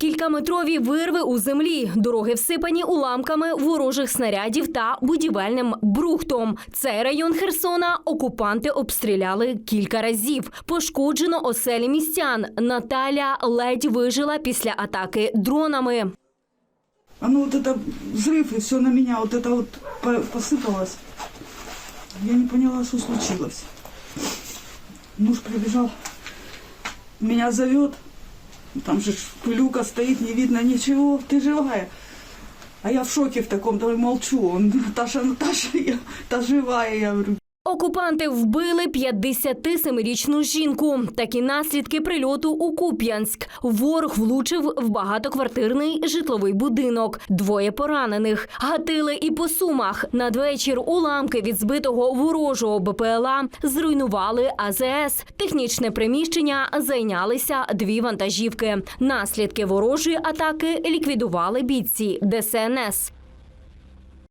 Кількаметрові вирви у землі, дороги всипані уламками ворожих снарядів та будівельним брухтом. Цей район Херсона окупанти обстріляли кілька разів. Пошкоджено оселі містян. Наталя ледь вижила після атаки дронами. Оно вот это взрыв, и все на меня вот это вот по- посыпалось. Я не поняла, что случилось. Муж прибежал, меня зовет. Там же пылюка стоит, не видно ничего. Ты живая? А я в шоке в таком, давай молчу. Он, Наташа, Наташа, я, та живая, я говорю. Окупанти вбили 57-річну жінку. Такі наслідки прильоту у Куп'янськ. Ворог влучив в багатоквартирний житловий будинок. Двоє поранених. Гатили і по сумах. Надвечір уламки від збитого ворожого БПЛА зруйнували АЗС. Технічне приміщення зайнялися дві вантажівки. Наслідки ворожої атаки ліквідували бійці ДСНС.